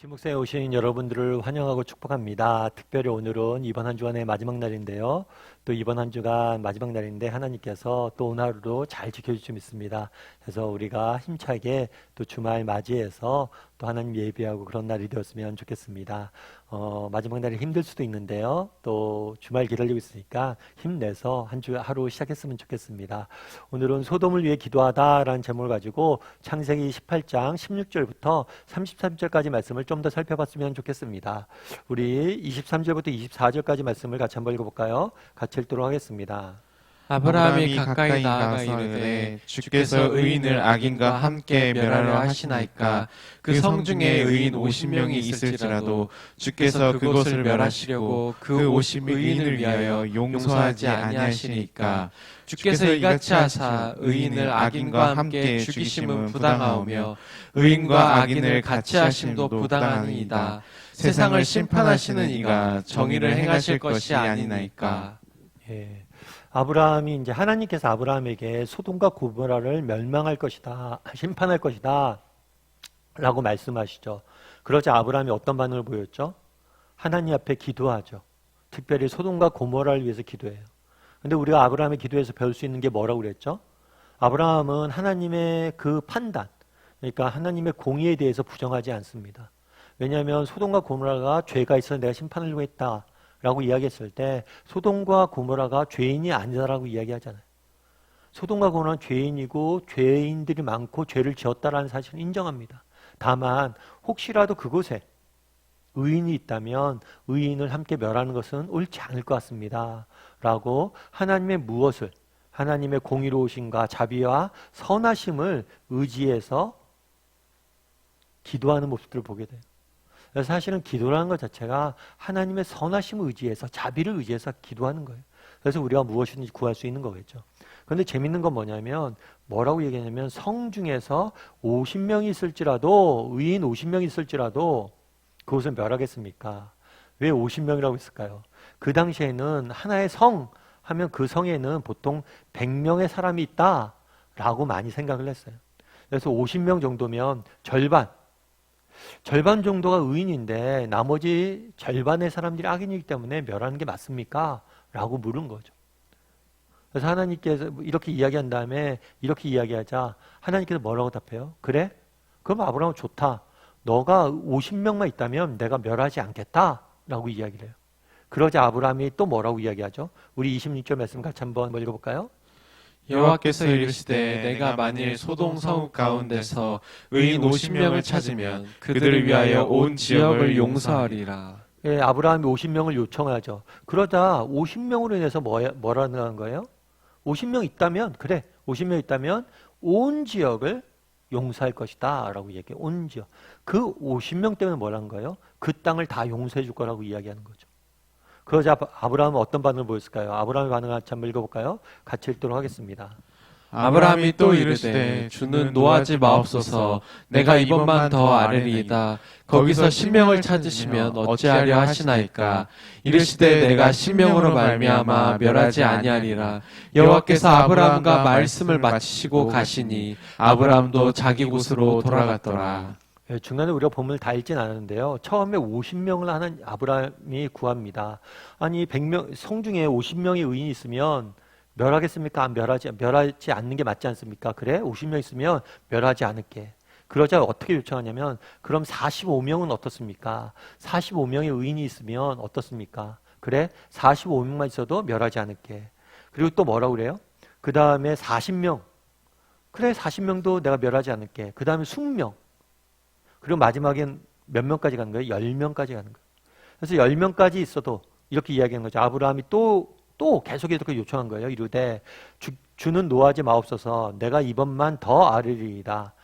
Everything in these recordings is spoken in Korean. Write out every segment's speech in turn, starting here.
지목사에 오신 여러분들을 환영하고 축복합니다. 특별히 오늘은 이번 한 주간의 마지막 날인데요. 또 이번 한 주간 마지막 날인데 하나님께서 또 오늘 하루도 잘 지켜줄 줄 믿습니다. 그래서 우리가 힘차게 또 주말 맞이해서 또 하나님 예배하고 그런 날이 되었으면 좋겠습니다. 어, 마지막 날이 힘들 수도 있는데요. 또 주말 기다리고 있으니까 힘내서 한 주 하루 시작했으면 좋겠습니다. 오늘은 소돔을 위해 기도하다라는 제목을 가지고 창세기 18장 16절부터 33절까지 말씀을 좀 더 살펴봤으면 좋겠습니다. 우리 23절부터 24절까지 말씀을 같이 한번 읽어볼까요? 같이 읽도록 하겠습니다. 아브라함이 가까이 나아가 이르되 주께서 의인을 악인과 함께 멸하려 하시나이까? 그 성 중에 의인 50명이 있을지라도 주께서 그곳을 멸하시려고 그50 의인을 위하여 용서하지 아니하시니까 주께서 이같이 하사 의인을 악인과 함께 죽이심은 부당하오며 의인과 악인을 같이 하심도 부당하니이다. 세상을 심판하시는 이가 정의를 행하실 것이 아니나이까 예. 아브라함이 이제 하나님께서 아브라함에게 소돔과 고모라를 멸망할 것이다, 심판할 것이다, 라고 말씀하시죠. 그러자 아브라함이 어떤 반응을 보였죠? 하나님 앞에 기도하죠. 특별히 소돔과 고모라를 위해서 기도해요. 근데 우리가 아브라함의 기도에서 배울 수 있는 게 뭐라고 그랬죠? 아브라함은 하나님의 그 판단, 그러니까 하나님의 공의에 대해서 부정하지 않습니다. 왜냐하면 소돔과 고모라가 죄가 있어서 내가 심판하려고 했다. 라고 이야기했을 때 소돔과 고모라가 죄인이 아니다라고 이야기하잖아요. 소돔과 고모라는 죄인이고 죄인들이 많고 죄를 지었다라는 사실을 인정합니다. 다만 혹시라도 그곳에 의인이 있다면 의인을 함께 멸하는 것은 옳지 않을 것 같습니다. 라고 하나님의 무엇을 하나님의 공의로우심과 자비와 선하심을 의지해서 기도하는 모습들을 보게 돼요. 사실은 기도라는 것 자체가 하나님의 선하심을 의지해서 자비를 의지해서 기도하는 거예요. 그래서 우리가 무엇이든지 구할 수 있는 거겠죠. 그런데 재밌는 건 뭐냐면 뭐라고 얘기하냐면 성 중에서 50명이 있을지라도 의인 50명이 있을지라도 그것을 멸하겠습니까? 왜 50명이라고 했을까요? 그 당시에는 하나의 성 하면 그 성에는 보통 100명의 사람이 있다라고 많이 생각을 했어요. 그래서 50명 정도면 절반 절반 정도가 의인인데 나머지 절반의 사람들이 악인이기 때문에 멸하는 게 맞습니까? 라고 물은 거죠. 그래서 하나님께서 이렇게 이야기한 다음에 이렇게 이야기하자 하나님께서 뭐라고 답해요? 그래? 그럼 아브라함 좋다. 너가 50명만 있다면 내가 멸하지 않겠다. 라고 이야기를 해요. 그러자 아브라함이 또 뭐라고 이야기하죠? 우리 26절 말씀 같이 한번 읽어볼까요? 여호와께서 이르시되 내가 만일 소동 성읍 가운데서 의인 50명을 찾으면 그들을 위하여 온 지역을 용서하리라. 예, 아브라함이 50명을 요청하죠. 그러자 50명으로 인해서 뭐, 뭐라는 거예요? 50명 있다면, 그래, 50명 있다면 온 지역을 용서할 것이다. 라고 얘기해. 온 지역. 그 50명 때문에 뭐라는 거예요? 그 땅을 다 용서해 줄 거라고 이야기하는 거죠. 그러자 아브라함은 어떤 반응을 보였을까요? 아브라함의 반응을 같이 한번 읽어볼까요? 같이 읽도록 하겠습니다. 아브라함이 또 이르시되 주는 노하지 마옵소서. 내가 이번만 더 아뢰리이다. 거기서 신명을 찾으시면 어찌하려 하시나이까? 이르시되 내가 신명으로 말미암아 멸하지 아니하리라. 여호와께서 아브라함과 말씀을 마치시고 가시니 아브라함도 자기 곳으로 돌아갔더라. 예, 중간에 우리가 본문을 다 읽진 않았는데요. 처음에 50명을 하는 아브라함이 구합니다. 아니 100명 성 중에 50명의 의인이 있으면 멸하겠습니까? 안 멸하지 멸하지 않는 게 맞지 않습니까? 그래? 50명 있으면 멸하지 않을게. 그러자 어떻게 요청하냐면 그럼 45명은 어떻습니까? 45명의 의인이 있으면 어떻습니까? 그래? 45명만 있어도 멸하지 않을게. 그리고 또 뭐라고 그래요? 그 다음에 40명. 그래, 40명도 내가 멸하지 않을게. 그 다음에 20명. 그리고 마지막엔 몇 명까지 가는 거예요? 10명까지 가는 거예요. 그래서 10명까지 있어도 이렇게 이야기한 거죠. 아브라함이 또, 또 계속 이렇게 요청한 거예요. 이르되 주, 주는 노하지 마옵소서 내가 이번만 더 아뢰리이다.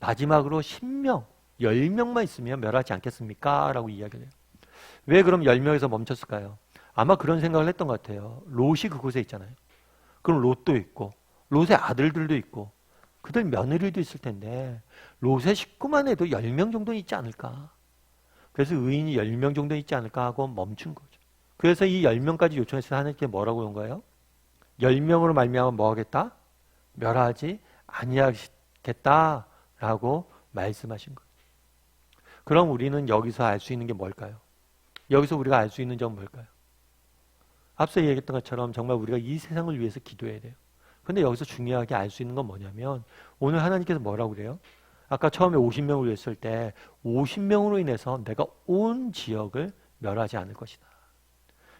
마지막으로 10명, 10명만 있으면 멸하지 않겠습니까? 라고 이야기를 해요. 왜 그럼 10명에서 멈췄을까요? 아마 그런 생각을 했던 것 같아요. 롯이 그곳에 있잖아요. 그럼 롯도 있고, 롯의 아들들도 있고, 그들 며느리도 있을 텐데, 롯의 식구만 해도 10명 정도는 있지 않을까. 그래서 의인이 10명 정도 있지 않을까 하고 멈춘 거죠. 그래서 이 10명까지 요청해서 하나님께 뭐라고 한 거예요? 10명으로 말미암아 뭐 하겠다? 멸하지 아니하겠다 라고 말씀하신 거예요. 그럼 우리는 여기서 알 수 있는 게 뭘까요? 여기서 우리가 알 수 있는 점은 뭘까요? 앞서 얘기했던 것처럼 정말 우리가 이 세상을 위해서 기도해야 돼요. 근데 여기서 중요하게 알 수 있는 건 뭐냐면 오늘 하나님께서 뭐라고 그래요? 아까 처음에 50명을 했을 때 50명으로 인해서 내가 온 지역을 멸하지 않을 것이다.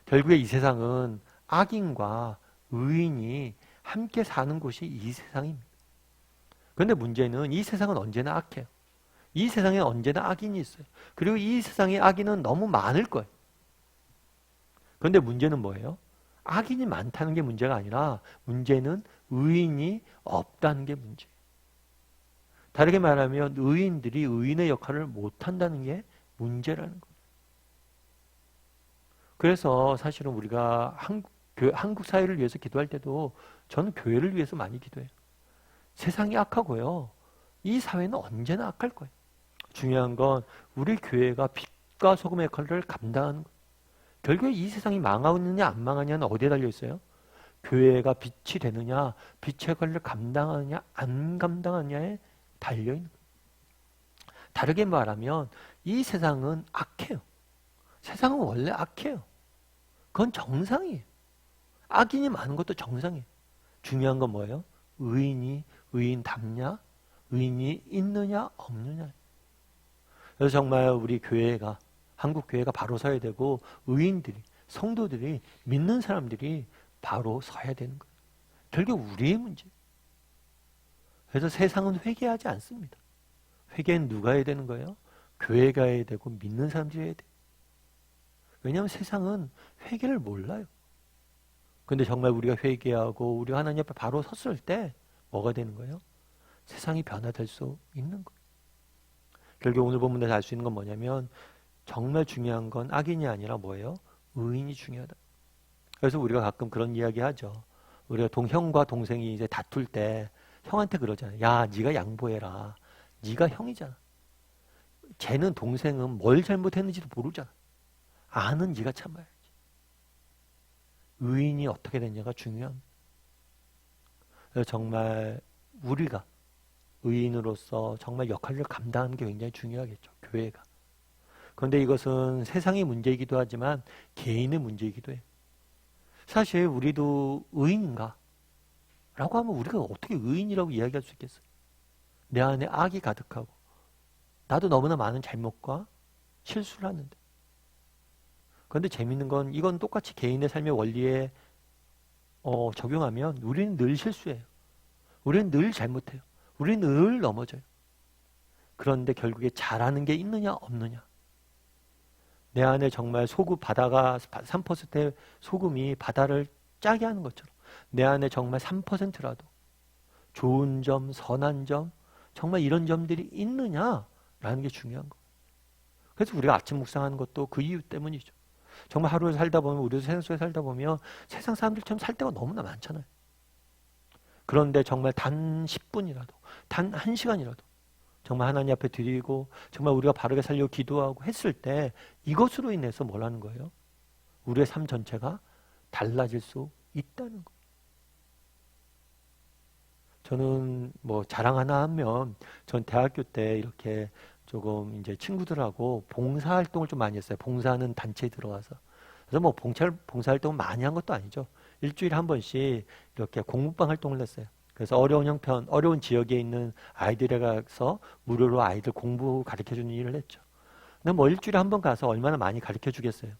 결국에 이 세상은 악인과 의인이 함께 사는 곳이 이 세상입니다. 그런데 문제는 이 세상은 언제나 악해요. 이 세상에 언제나 악인이 있어요. 그리고 이 세상의 악인은 너무 많을 거예요. 그런데 문제는 뭐예요? 악인이 많다는 게 문제가 아니라 문제는 의인이 없다는 게 문제예요. 다르게 말하면 의인들이 의인의 역할을 못한다는 게 문제라는 거예요. 그래서 사실은 우리가 한국, 교- 한국 사회를 위해서 기도할 때도 저는 교회를 위해서 많이 기도해요. 세상이 악하고요. 이 사회는 언제나 악할 거예요. 중요한 건 우리 교회가 빛과 소금의 역할을 감당하는 거예요. 결국에 이 세상이 망하고 있느냐 안 망하냐는 어디에 달려 있어요? 교회가 빛이 되느냐, 빛의 역할을 감당하느냐 안 감당하느냐에 달려 있는 거예요. 다르게 말하면 이 세상은 악해요. 세상은 원래 악해요. 그건 정상이에요. 악인이 많은 것도 정상이에요. 중요한 건 뭐예요? 의인이 의인답냐? 의인이 있느냐 없느냐. 그래서 정말 우리 교회가 한국 교회가 바로 서야 되고 의인들이 성도들이 믿는 사람들이 바로 서야 되는 거예요. 결국 우리의 문제. 그래서 세상은 회개하지 않습니다. 회개는 누가 해야 되는 거예요? 교회가 해야 되고 믿는 사람들이 해야 돼요. 왜냐하면 세상은 회개를 몰라요. 근데 정말 우리가 회개하고 우리 하나님 앞에 바로 섰을 때 뭐가 되는 거예요? 세상이 변화될 수 있는 거예요. 결국 오늘 본문에서 알 수 있는 건 뭐냐면 정말 중요한 건 악인이 아니라 뭐예요? 의인이 중요하다. 그래서 우리가 가끔 그런 이야기 하죠. 우리가 동 형과 동생이 이제 다툴 때 형한테 그러잖아요. 야, 네가 양보해라. 네가 형이잖아. 쟤는 동생은 뭘 잘못했는지도 모르잖아. 아는 네가 참아야지. 의인이 어떻게 됐냐가 중요합니다. 그래서 정말 우리가 의인으로서 정말 역할을 감당하는 게 굉장히 중요하겠죠. 교회가. 그런데 이것은 세상의 문제이기도 하지만 개인의 문제이기도 해요. 사실 우리도 의인인가? 라고 하면 우리가 어떻게 의인이라고 이야기할 수 있겠어요? 내 안에 악이 가득하고 나도 너무나 많은 잘못과 실수를 하는데 그런데 재밌는 건 이건 똑같이 개인의 삶의 원리에 어, 적용하면 우리는 늘 실수해요. 우리는 늘 잘못해요. 우리는 늘 넘어져요. 그런데 결국에 잘하는 게 있느냐 없느냐. 내 안에 정말 소금 바다가 3%의 소금이 바다를 짜게 하는 것처럼 내 안에 정말 3%라도 좋은 점, 선한 점, 정말 이런 점들이 있느냐라는 게 중요한 거예요. 그래서 우리가 아침 묵상하는 것도 그 이유 때문이죠. 정말 하루를 살다 보면 우리도 세상 속에 살다 보면 세상 사람들처럼 살 때가 너무나 많잖아요. 그런데 정말 단 10분이라도, 단 1시간이라도 정말 하나님 앞에 드리고 정말 우리가 바르게 살려고 기도하고 했을 때 이것으로 인해서 뭘 하는 거예요? 우리의 삶 전체가 달라질 수 있다는 거예요. 저는 뭐 자랑 하나 하면 전 대학교 때 이렇게 조금 이제 친구들하고 봉사 활동을 좀 많이 했어요. 봉사하는 단체에 들어가서. 그래서 뭐 봉사, 봉사 활동을 많이 한 것도 아니죠. 일주일에 한 번씩 이렇게 공부방 활동을 했어요. 그래서 어려운 형편, 어려운 지역에 있는 아이들에 가서 무료로 아이들 공부 가르쳐 주는 일을 했죠. 근데 뭐 일주일에 한 번 가서 얼마나 많이 가르쳐 주겠어요.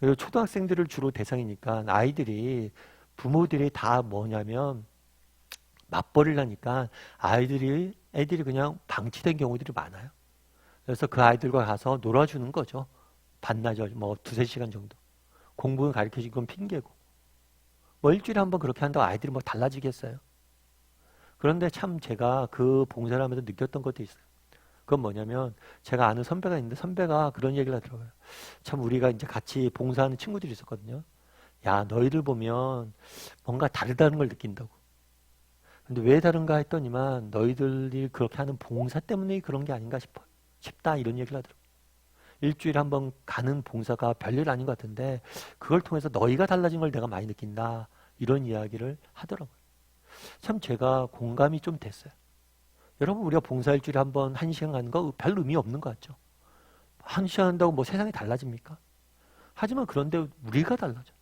그리고 초등학생들을 주로 대상이니까 아이들이 부모들이 다 뭐냐면 맞벌이를 하니까 아이들이 애들이 그냥 방치된 경우들이 많아요. 그래서 그 아이들과 가서 놀아주는 거죠. 반나절 뭐 두세 시간 정도. 공부는 가르쳐 주건 핑계고. 뭐 일주일에 한 번 그렇게 한다고 아이들이 뭐 달라지겠어요. 그런데 참 제가 그 봉사를 하면서 느꼈던 것도 있어요. 그건 뭐냐면 제가 아는 선배가 있는데 선배가 그런 얘기를 하더라고요. 참 우리가 이제 같이 봉사하는 친구들이 있었거든요. 야, 너희들 보면 뭔가 다르다는 걸 느낀다고. 근데 왜 다른가 했더니만 너희들이 그렇게 하는 봉사 때문에 그런 게 아닌가 싶어 싶다 이런 얘기를 하더라고요. 일주일에 한 번 가는 봉사가 별일 아닌 것 같은데 그걸 통해서 너희가 달라진 걸 내가 많이 느낀다 이런 이야기를 하더라고요. 참 제가 공감이 좀 됐어요. 여러분 우리가 봉사 일주일에 한번 한 시간 가는 거 별 의미 없는 것 같죠? 한 시간 한다고 뭐 세상이 달라집니까? 하지만 그런데 우리가 달라져.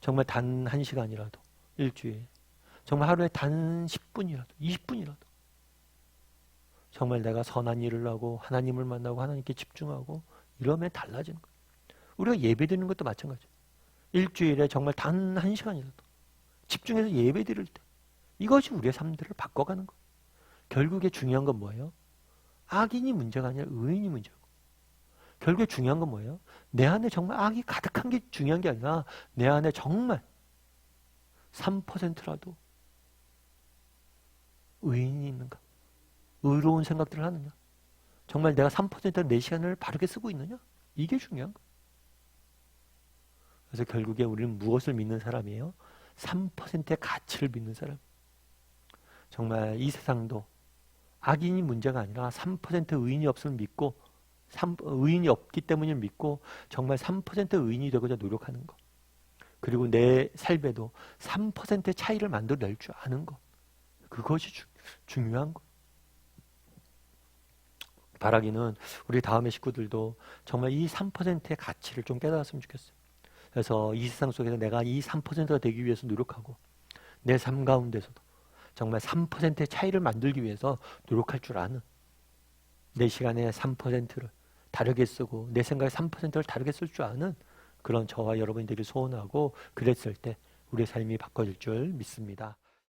정말 단 한 시간이라도 일주일, 정말 하루에 단 10분이라도, 20분이라도 정말 내가 선한 일을 하고 하나님을 만나고 하나님께 집중하고 이러면 달라지는 거예요. 우리가 예배 드리는 것도 마찬가지예요. 일주일에 정말 단 한 시간이라도 집중해서 예배 드릴 때 이것이 우리의 삶들을 바꿔가는 거예요. 결국에 중요한 건 뭐예요? 악인이 문제가 아니라 의인이 문제고. 결국에 중요한 건 뭐예요? 내 안에 정말 악이 가득한 게 중요한 게 아니라 내 안에 정말 3%라도 의인이 있는가? 의로운 생각들을 하느냐? 정말 내가 3%내 시간을 바르게 쓰고 있느냐? 이게 중요한 거예요. 그래서 결국에 우리는 무엇을 믿는 사람이에요? 3%의 가치를 믿는 사람. 정말 이 세상도 악인이 문제가 아니라 3% 의인이 없으면 믿고 3, 의인이 없기 때문에 믿고 정말 3% 의인이 되고자 노력하는 것. 그리고 내 삶에도 3%의 차이를 만들어낼 줄 아는 것. 그것이 주- 중요한 것. 바라기는 우리 다음의 식구들도 정말 이 3%의 가치를 좀 깨달았으면 좋겠어요. 그래서 이 세상 속에서 내가 이 3%가 되기 위해서 노력하고 내 삶 가운데서도 정말 3%의 차이를 만들기 위해서 노력할 줄 아는 내 시간의 3%를 다르게 쓰고 내 생각의 3%를 다르게 쓸 줄 아는 그런 저와 여러분들이 소원하고 그랬을 때 우리의 삶이 바꿔질 줄 믿습니다.